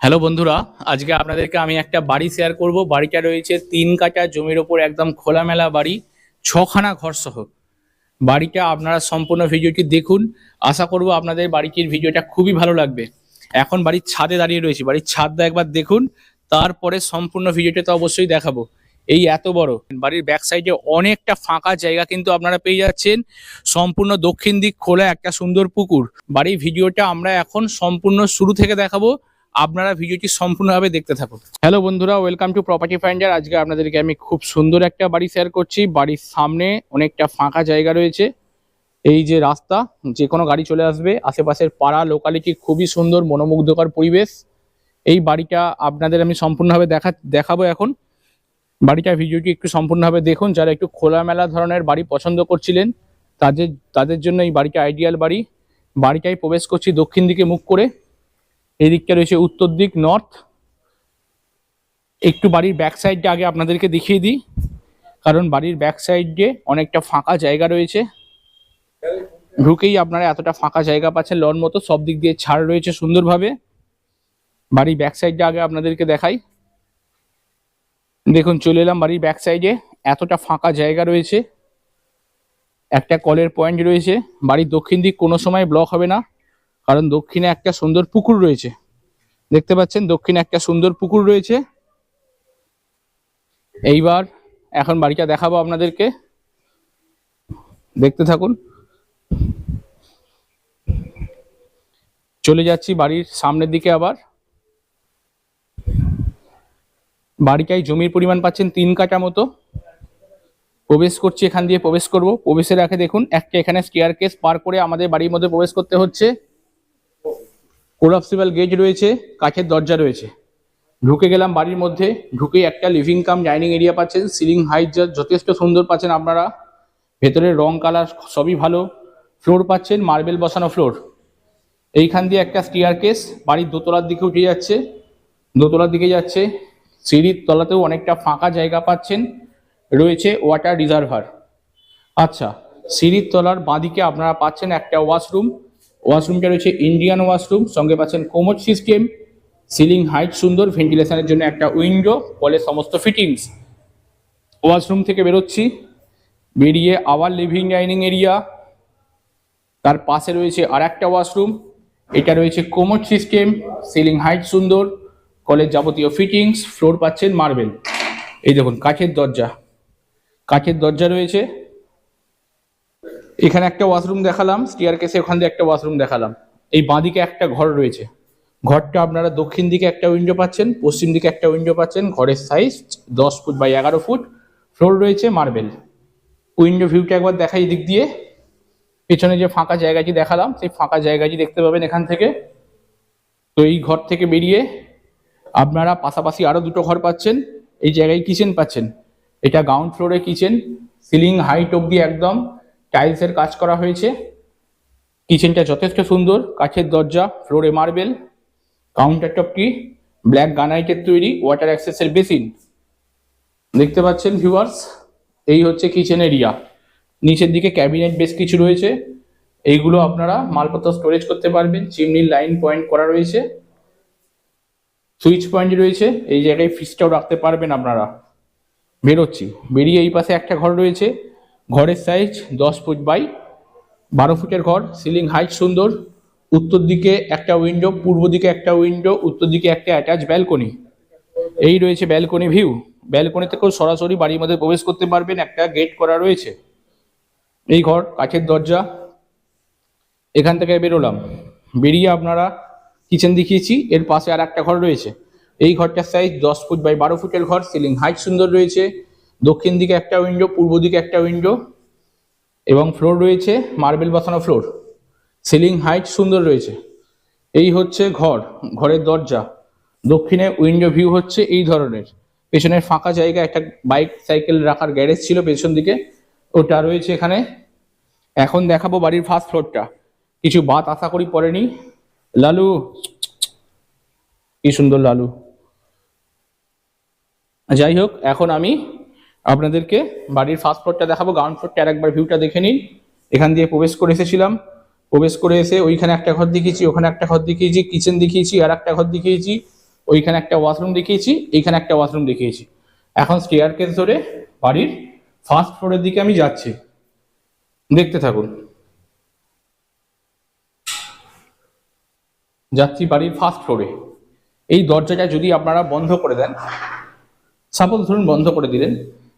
Hello বন্ধুরা, আজকে আপনাদেরকে আমি একটা বাড়ি শেয়ার করব। বাড়িটা রয়েছে তিন কাঠা জমির ওপর একদম খোলামেলা বাড়ি, ছখানা ঘর সহ বাড়িটা আপনারা সম্পূর্ণ ভিডিওটি দেখুন। আশা করব আপনাদের বাড়িটির ভিডিওটা খুবই ভালো লাগবে। এখন বাড়ির ছাদে দাঁড়িয়ে রয়েছি। বাড়ির ছাদটা একবার দেখুন, তারপরে সম্পূর্ণ ভিডিওটা তো অবশ্যই দেখাবো। এই এত বড়। বাড়ির ব্যাক সাইডে অনেকটা ফাঁকা জায়গা কিন্তু আপনারা পেয়ে যাচ্ছেন। সম্পূর্ণ দক্ষিণ দিক খোলা একটা সুন্দর পুকুর। বাড়ির ভিডিওটা আমরা এখন সম্পূর্ণ শুরু থেকে দেখাবো। আপনারা ভিডিওটি সম্পূর্ণভাবে দেখতে থাকুন। হ্যালো বন্ধুরা ওয়েলকাম টু প্রপার্টি ফাইন্ডার আজকে আপনাদেরকে আমি খুব সুন্দর একটা বাড়ি শেয়ার করছি। বাড়ির সামনে অনেকটা ফাঁকা জায়গা রয়েছে। এই যে রাস্তা যে কোনো গাড়ি চলে আসবে। আশেপাশের পাড়া লোকালিটি খুবই সুন্দর, মনোমুগ্ধকর পরিবেশ। এই বাড়িটা আপনাদের আমি সম্পূর্ণভাবে দেখা, দেখাবো এখন। বাড়িটা ভিডিওটি একটু সম্পূর্ণভাবে দেখুন। যারা একটু খোলামেলা ধরনের বাড়ি পছন্দ করছিলেন, তাদের তাদের জন্য এই বাড়িটা আইডিয়াল বাড়ি। বাড়িটায় প্রবেশ করছি দক্ষিণ দিকে মুখ করে। এই দিকটা রয়েছে উত্তর দিক নর্থ একটু বাড়ির ব্যাক সাইডটা আগে আপনাদেরকে দেখিয়ে দিই, কারণ বাড়ির ব্যাক সাইডে অনেকটা ফাঁকা জায়গা রয়েছে। ঢুকেই আপনারা এতটা ফাঁকা জায়গা পাচ্ছেন লন মতো, সব দিক দিয়ে ছাড় রয়েছে সুন্দরভাবে। বাড়ির ব্যাক সাইডটা আগে আপনাদেরকে দেখাই। দেখুন, চলে এলাম বাড়ির ব্যাক সাইডে এতটা ফাঁকা জায়গা রয়েছে। একটা কলের পয়েন্ট রয়েছে। বাড়ির দক্ষিণ দিক কোনো সময় ব্লক হবে না। কারণ দক্ষিণে একটা সুন্দর পুকুর রয়েছে। দেখতে পাচ্ছেন, দক্ষিণে একটা সুন্দর পুকুর রয়েছে। এইবার এখন বাড়িটা দেখাবো আপনাদেরকে। দেখতে থাকুন। চলে যাচ্ছি বাড়ির সামনের দিকে আবার। বাড়িটায় জমির পরিমাণ পাচ্ছেন তিন কাটা মতো। প্রবেশ করছি, এখান দিয়ে প্রবেশ করব। প্রবেশের আগে দেখুন, একটা এখানে স্টেয়ার কেস পার করে আমাদের বাড়ির মধ্যে প্রবেশ করতে হচ্ছে। কোলাপসিবল গেট রয়েছে, কাঠের দরজা রয়েছে। ঢুকে গেলাম বাড়ির মধ্যে ঢুকে একটা লিভিং কাম ডাইনিং এরিয়া পাচ্ছেন সিলিং হাইট যথেষ্ট সুন্দর পাচ্ছেন আপনারা। ভেতরের রং কালার সবই ভালো। ফ্লোর পাচ্ছেন মার্বেল বসানো ফ্লোর এইখান দিয়ে একটা স্টিয়ার কেস বাড়ির দোতলার দিকে উঠে যাচ্ছে। দোতলার দিকে যাচ্ছে। সিঁড়ির তলাতেও অনেকটা ফাঁকা জায়গা পাচ্ছেন। রয়েছে ওয়াটার রিজার্ভার আচ্ছা সিঁড়ির তলার বাঁদিকে আপনারা পাচ্ছেন একটা ওয়াশরুম ওয়াশরুমটা রয়েছে ইন্ডিয়ান ওয়াশরুম সঙ্গে পাচ্ছেন কোমোড সিস্টেম সিলিং হাইট সুন্দর ভেন্টিলেশনের জন্য একটা উইন্ডো কলের সমস্ত ফিটিংস ওয়াশরুম থেকে বেরোচ্ছি, বেরিয়ে আবার লিভিং ডাইনিং এরিয়া তার পাশে রয়েছে আর একটা ওয়াশরুম এটা রয়েছে কোমোড সিস্টেম সিলিং হাইট সুন্দর কলের যাবতীয় ফিটিংস ফ্লোর পাচ্ছেন মার্বেল এই দেখুন, কাঠের দরজা। কাঠের দরজা রয়েছে এখানে একটা ওয়াশরুম দেখালাম স্টিয়ার কেসে ওখান দিয়ে একটা ওয়াশরুম দেখালাম। এই বাঁদিকে একটা ঘর রয়েছে। ঘরটা আপনারা দক্ষিণ দিকে একটা উইন্ডো পাচ্ছেন, পশ্চিম দিকে একটা উইন্ডো পাচ্ছেন, ঘরের সাইজ দশ ফুট বাই এগারো ফুট। ফ্লোর রয়েছে মার্বেল উইন্ডো ভিউটা একবার দেখাই দিক দিয়ে। পেছনে যে ফাঁকা জায়গাটি দেখালাম, সেই ফাঁকা জায়গাটি দেখতে পাবেন এখান থেকে। তো এই ঘর থেকে বেরিয়ে আপনারা পাশাপাশি আরও দুটো ঘর পাচ্ছেন। এই জায়গায় কিচেন পাচ্ছেন। এটা গ্রাউন্ড ফ্লোরে কিচেন সিলিং হাইট অব্দি একদম। টাইলসের কাজ করা হয়েছে। কিচেনটা যথেষ্ট সুন্দর। কাঠের দরজা ফ্লোরে মার্বেল কাউন্টার টপটি ব্ল্যাক গ্রানাইটের তৈরি ওয়াটার অ্যাক্সেসের বেসিন দেখতে পাচ্ছেন ভিউয়ার্স এই হচ্ছে কিচেন এরিয়া নিচের দিকে ক্যাবিনেট বেশ কিছু রয়েছে। এইগুলো আপনারা মালপত্র স্টোরেজ করতে পারবেন। চিমনির লাইন পয়েন্ট করা রয়েছে। সুইচ পয়েন্ট রয়েছে। এই জায়গায় ফ্রিজটাও রাখতে পারবেন আপনারা। বেরোচ্ছি। বেরিয়ে এই পাশে একটা ঘর রয়েছে। ঘরের সাইজ দশ ফুট বাই বারো ফুটের ঘর সিলিং হাইট সুন্দর। উত্তর দিকে একটা উইন্ডো পূর্ব দিকে একটা উইন্ডো উত্তর দিকে একটা অ্যাটাচ ব্যালকনি এই রয়েছে ব্যালকনি ভিউ ব্যালকনি থেকেও সরাসরি বাড়ির মধ্যে প্রবেশ করতে পারবেন, একটা গেট করা রয়েছে। এই ঘর, কাঠের দরজা। এখান থেকে বেরোলাম। বেরিয়ে আপনারা কিচেন দেখিয়েছি, এর পাশে আর একটা ঘর রয়েছে। এই ঘরটার সাইজ দশ ফুট বাই বারো ফুটের ঘর সিলিং হাইট সুন্দর রয়েছে। দক্ষিণ দিকে একটা উইন্ডো পূর্ব দিকে একটা উইন্ডো এবং ফ্লোর রয়েছে মার্বেল বসানো ফ্লোর সিলিং হাইট সুন্দর রয়েছে। এই হচ্ছে ঘর, ঘরের দরজা। দক্ষিণে উইন্ডো ভিউ হচ্ছে এই ধরনের। পেছনের ফাঁকা জায়গা একটা বাইক সাইকেল রাখার গ্যারেজ ছিল পেছন দিকে। ওটা রয়েছে এখানে। এখন দেখাবো বাড়ির ফার্স্ট ফ্লোরটা কিছু বাত আশা করি পড়েনি। লালু, কি সুন্দর লালু। যাই হোক, এখন আমি আপনাদেরকে বাড়ির ফার্স্ট ফ্লোরটা দেখাবো গ্রাউন্ড ফ্লোরটা আরেকবার ভিউটা দেখে নিন। এখান দিয়ে প্রবেশ করে এসেছিলাম। প্রবেশ করে এসে ওইখানে একটা ঘর দেখিয়েছি, ওখানে একটা ঘর দেখিয়েছি কিচেন দেখিয়েছি, আর একটা ঘর দেখিয়েছি, ওইখানে একটা ওয়াশরুম দেখিয়েছি, এইখানে একটা ওয়াশরুম দেখিয়েছি। এখন স্টেয়ার কেস ধরে বাড়ির ফার্স্ট ফ্লোরের দিকে আমি যাচ্ছি। দেখতে থাকুন। যাচ্ছি বাড়ির ফার্স্ট ফ্লোরে এই দরজাটা যদি আপনারা বন্ধ করে দেন সাপোজ ধরুন বন্ধ করে দিলেন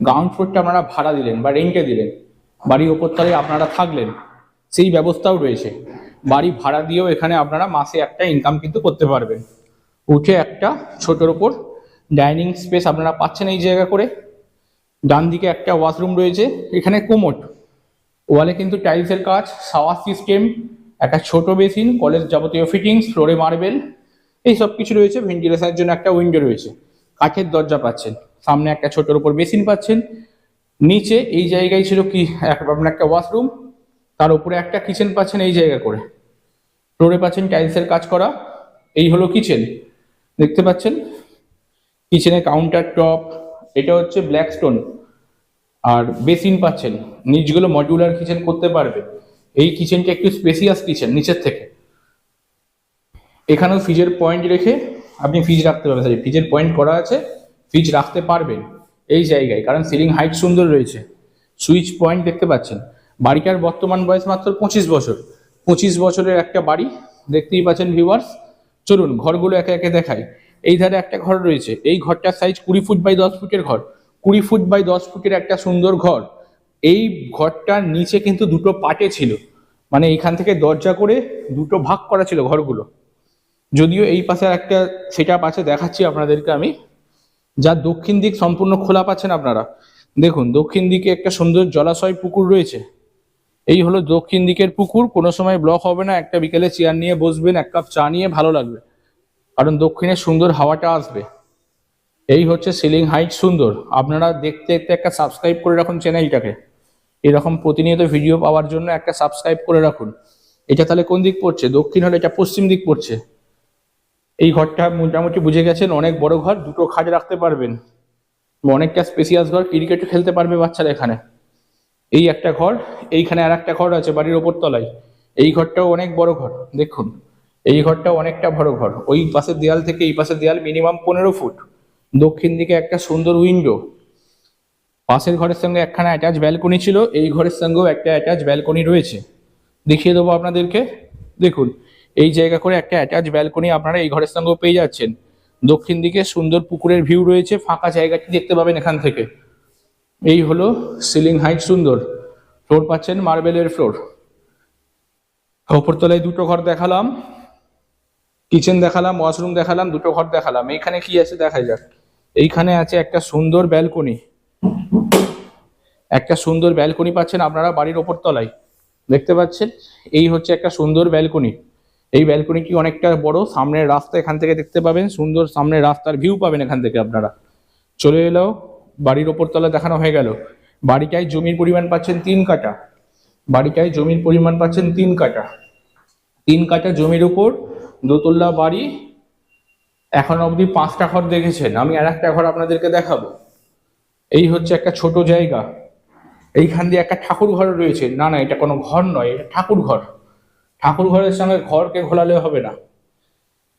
গ্রাউন্ড ফ্লোরটা আপনারা ভাড়া দিলেন বা রেন্টে দিলেন, বাড়ির ওপরতলায় আপনারা থাকলেন, সেই ব্যবস্থাও রয়েছে। বাড়ি ভাড়া দিয়েও এখানে আপনারা মাসে একটা ইনকাম কিন্তু করতে পারবেন। উঠে একটা ছোটোর ওপর ডাইনিং স্পেস আপনারা পাচ্ছেন এই জায়গা করে। ডান দিকে একটা ওয়াশরুম রয়েছে, এখানে কোমোট। ওয়ালে কিন্তু টাইলসের কাজ শাওয়ার সিস্টেম একটা ছোট বেসিন কলেজ যাবতীয় ফিটিংস ফ্লোরে মার্বেল এই সব কিছু রয়েছে ভেন্টিলেশনের জন্য একটা উইন্ডো রয়েছে। কাঠের দরজা পাচ্ছেন। সামনে একটা ছোটোর উপর বেসিন পাচ্ছেন। নিচে এই জায়গায় ছিল কি আপনার একটা ওয়াশরুম, তার উপরে একটা কিচেন পাচ্ছেন এই জায়গা করে। ফ্লোরে পাচ্ছেন টাইলসের কাজ করা, এই হলো কিচেন। দেখতে পাচ্ছেন? কিচেনে কাউন্টার টপ, এটা হচ্ছে ব্ল্যাক স্টোন। আর বেসিন পাচ্ছেন, নিচগুলো মডিউলার কিচেন করতে পারবে। এই কিচেনটা একটু স্পেসিয়াস কিচেন, নিচের থেকে। এখানেও ফ্রিজের পয়েন্ট রেখে আপনি ফ্রিজ রাখতে পারবেন। সরি, ফ্রিজের পয়েন্ট করা আছে। ফ্রিজ রাখতে পারবেন এই জায়গায়, কারণ সিলিং হাইট সুন্দর রয়েছে। সুইচ পয়েন্ট দেখতে পাচ্ছেন। বাড়িটার বর্তমান বয়স মাত্র পঁচিশ বছর। পঁচিশ বছরের একটা বাড়ি, দেখতেই পাচ্ছেন ভিউয়ার্স চলুন, ঘরগুলো একে একে দেখাই। এই ধারে একটা ঘর রয়েছে। এই ঘরটার সাইজ কুড়ি ফুট বাই দশ ফুটের ঘর। কুড়ি ফুট বাই দশ ফুটের একটা সুন্দর ঘর। এই ঘরটার নিচে কিন্তু দুটো পাটে ছিল। মানে এইখান থেকে দরজা করে দুটো ভাগ করা ছিল ঘরগুলো। যদিও এই পাশে একটা সেট আছে, দেখাচ্ছি আপনাদেরকে আমি। যার দক্ষিণ দিক সম্পূর্ণ খোলা পাচ্ছেন আপনারা। দেখুন, দক্ষিণ দিকে একটা সুন্দর জলাশয় পুকুর রয়েছে। এই হলো দক্ষিণ দিকের পুকুর। কোনো সময় ব্লক হবে না। একটা বিকেলে চেয়ার নিয়ে বসবেন, এক কাপ চা নিয়ে ভালো লাগবে। কারণ দক্ষিণে সুন্দর হাওয়াটা আসবে। এই হচ্ছে সিলিং হাইট সুন্দর। আপনারা দেখতে দেখতে একটা সাবস্ক্রাইব করে রাখুন চ্যানেলটাকে এরকম প্রতিনিয়ত ভিডিও পাওয়ার জন্য একটা সাবস্ক্রাইব করে রাখুন। এটা তাহলে কোন দিক পড়ছে? দক্ষিণ হলে এটা পশ্চিম দিক পড়ছে। এই ঘরটা মোটামুটি বুঝে গেছেন, অনেক বড় ঘর, দুটো খাট রাখতে পারবেন। অনেকটা স্পেসিয়াস ঘর ক্রিকেট খেলতে পারবে বাচ্চারা এখানে। এই একটা ঘর, এইখানে আর একটা ঘর আছে বাড়ির ওপর তলায় এই ঘরটাও অনেক বড় ঘর, দেখুন। এই ঘরটাও অনেকটা বড় ঘর। ওই পাশের দেয়াল থেকে এই পাশের দেয়াল মিনিমাম পনেরো ফুট। দক্ষিণ দিকে একটা সুন্দর উইন্ডো পাশের ঘরের সঙ্গে একখানা অ্যাটাচ ব্যালকনি ছিল, এই ঘরের সঙ্গেও একটা অ্যাটাচ ব্যালকনি রয়েছে। দেখিয়ে দেবো আপনাদেরকে। দেখুন এই জায়গা করে একটা অ্যাটাচ ব্যালকনি আপনারা এই ঘরের সঙ্গেও পেয়ে যাচ্ছেন। দক্ষিণ দিকে সুন্দর পুকুরের ভিউ রয়েছে, ফাঁকা জায়গাটি দেখতে পাবেন এখান থেকে। এই হলো সিলিং হাইট সুন্দর। ফ্লোর পাচ্ছেন মার্বেলের ফ্লোর ওপরতলায় দুটো ঘর দেখালাম। কিচেন দেখালাম ওয়াশরুম দেখালাম, দুটো ঘর দেখালাম। এইখানে কি আছে দেখা যাক। এইখানে আছে একটা সুন্দর ব্যালকনি একটা সুন্দর ব্যালকনি পাচ্ছেন আপনারা বাড়ির ওপর তলায় দেখতে পাচ্ছেন? এই হচ্ছে একটা সুন্দর ব্যালকনি এই ব্যালকনিটি অনেকটা বড়? সামনের রাস্তা এখান থেকে দেখতে পাবেন। সুন্দর সামনের রাস্তার ভিউ পাবেন এখান থেকে আপনারা। চলে এলো বাড়ির ওপর তলা দেখানো হয়ে গেল। বাড়িটায় জমির পরিমাণ পাচ্ছেন তিন কাটা বাড়িটায় জমির পরিমাণ পাচ্ছেন তিন কাটা তিন কাটা জমির উপর, দোতলা বাড়ি। এখন অবধি পাঁচটা ঘর দেখেছেন। আমি আর একটা ঘর আপনাদেরকে দেখাবো। এই হচ্ছে একটা ছোট জায়গা। এইখান দিয়ে একটা ঠাকুর ঘর রয়েছে। না না, এটা কোনো ঘর নয়, এটা ঠাকুর ঘর। ঠাকুর ঘরের সঙ্গে ঘরকে ঘোলালে হবে না।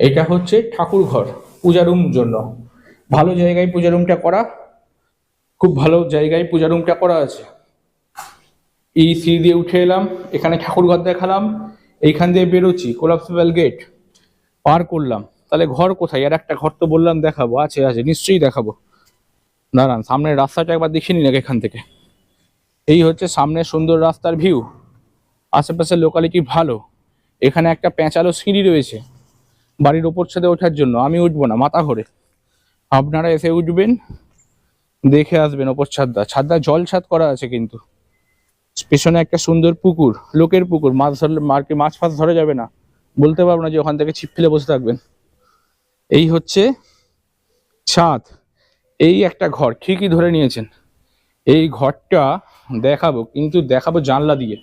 এটা হচ্ছে ঠাকুর ঘর পূজা রুম জন্য। ভালো জায়গায় পূজা রুমটা করা, খুব ভালো জায়গায় পূজা রুমটা করা আছে। এই সিঁড়ি দিয়ে উঠে এলাম, এখানে ঠাকুর ঘর দেখালাম, এইখান দিয়ে বেরোচ্ছি কোলাপসিবল গেট পার করলাম। তাহলে ঘর কোথায়? আর একটা ঘর তো বললাম দেখাবো, আছে আছে, নিশ্চয়ই দেখাবো। দাঁড়ান, সামনের রাস্তাটা একবার দেখিয়ে নিন এখান থেকে। এই হচ্ছে সামনে সুন্দর রাস্তার ভিউ আশেপাশের লোকালিটি ভালো। এখানে একটা পেঁচালো সিঁড়ি রয়েছে বাড়ির ওপর ছাদে ওঠার জন্য। আমি উঠবো না, মাথা ঘরে। আপনারা এসে উঠবেন, দেখে আসবেন ওপর ছাদটা। ছাদটা জল ছাদ করা আছে কিন্তু। পেছনে একটা সুন্দর পুকুর, লোকের পুকুর। মাছ ধরলে মার্কে মাছ ফাছ ধরা যাবে না। বলতে পারব না যে ওখান থেকে ছিপ ফেলে বসে থাকবেন। এই হচ্ছে ছাদ। এই একটা ঘর, ঠিকই ধরে নিয়েছেন। এই ঘরটা দেখাবো, কিন্তু দেখাবো জানলা দিয়ে।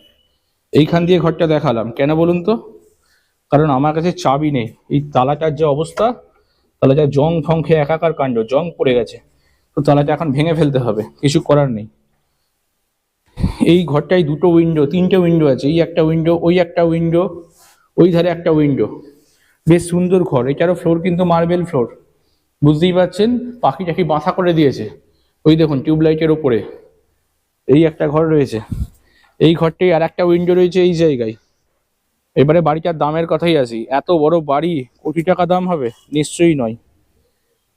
এইখান দিয়ে ঘরটা দেখালাম। কেন বলুন তো? কারণ আমার কাছে চাবি নেই। এই তালাটার যে অবস্থা, তালাটা জং ফং খেয়ে একাকার কাণ্ড, জং পড়ে গেছে। তো তালাটা এখন ভেঙে ফেলতে হবে, কিছু করার নেই। এই ঘরটায় দুটো উইন্ডো তিনটে উইন্ডো আছে, এই একটা উইন্ডো ওই একটা উইন্ডো ওই ধারে একটা উইন্ডো বেশ সুন্দর ঘর, এটারও ফ্লোর কিন্তু মার্বেল ফ্লোর বুঝতেই পারছেন? পাখি টাকি বাসা করে দিয়েছে। ওই দেখুন, টিউবলাইটের ওপরে। এই একটা ঘর রয়েছে। এই ঘরটি আর একটা উইন্ডো রয়েছে এই জায়গায়। এবারে বাড়িটার দামের কথাই আসি। এত বড় বাড়ি কোটি টাকা দাম হবে? নিশ্চয়ই নয়।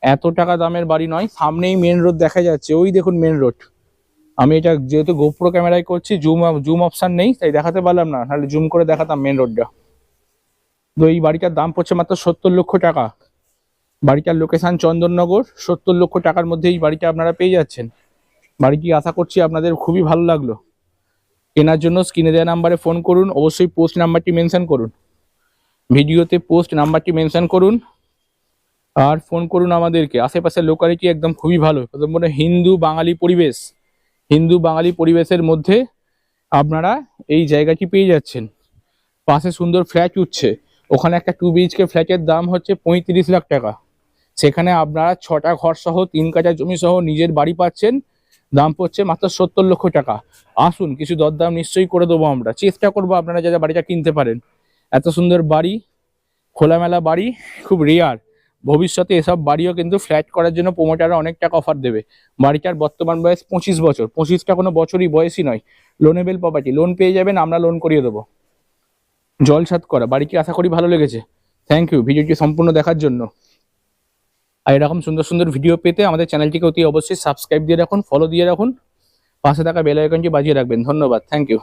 এত টাকা দামের বাড়ি নয়, সামনেই মেন রোড দেখা যাচ্ছে। ওই দেখুন মেন রোড আমি এটা যেহেতু গোপ্রো ক্যামেরায় করছি জুম জুম অপশান নেই, তাই দেখাতে পারলাম না। তাহলে জুম করে দেখাতাম মেন রোডটা তো এই বাড়িটার দাম পড়ছে মাত্র সত্তর লক্ষ টাকা। বাড়িটার লোকেশন চন্দননগর। সত্তর লক্ষ টাকার মধ্যে এই বাড়িটা আপনারা পেয়ে যাচ্ছেন। বাড়িটি আশা করছি আপনাদের খুবই ভালো লাগল। কেনার জন্য স্ক্রিনে দেওয়া নাম্বারে ফোন করুন। অবশ্যই পোস্ট নাম্বারটি মেনশন করুন। ভিডিওতে পোস্ট নাম্বারটি মেনশন করুন। আর ফোন করুন আমাদেরকে। আশেপাশের লোকালিটি একদম খুবই ভালো। মানে হিন্দু বাঙালি পরিবেশ। হিন্দু বাঙালি পরিবেশের মধ্যে আপনারা এই জায়গাটি পেয়ে যাচ্ছেন। পাশে সুন্দর ফ্ল্যাট উঠছে। ওখানে একটা টু বিএইচকে ফ্ল্যাটের দাম হচ্ছে পঁয়ত্রিশ লাখ টাকা। সেখানে আপনারা ছটা ঘর সহ তিন কাঠা জমি সহ নিজের বাড়ি পাচ্ছেন। দাম পড়ছে মাত্র সত্তর লক্ষ টাকা। আসুন, কিছু দরদাম নিশ্চয়ই করে দেবো আমরা। চেষ্টা করব আপনারা যাতে বাড়িটা কিনতে পারেন। এত সুন্দর বাড়ি, খোলামেলা বাড়ি, খুব রেয়ার ভবিষ্যতে এসব বাড়িও কিন্তু ফ্ল্যাট করার জন্য প্রোমোটাররা অনেক টাকা অফার দেবে। বাড়িটার বর্তমান বয়স পঁচিশ বছর। পঁচিশটা কোনো বছরই বয়সই নয়। লোনেবেল প্রপার্টি লোন পেয়ে যাবেন, আমরা লোন করিয়ে দেবো। জলসাত করা। বাড়িটি আশা করি ভালো লেগেছে? থ্যাংক ইউ ভিডিওটি সম্পূর্ণ দেখার জন্য। আর এরকম সুন্দর সুন্দর ভিডিও পেতে আমাদের চ্যানেলটিকে অতি অবশ্যই সাবস্ক্রাইব দিয়ে রাখুন ফলো দিয়ে রাখুন। পাশে থাকা বেল আইকনটি বাজিয়ে রাখবেন। ধন্যবাদ। Thank you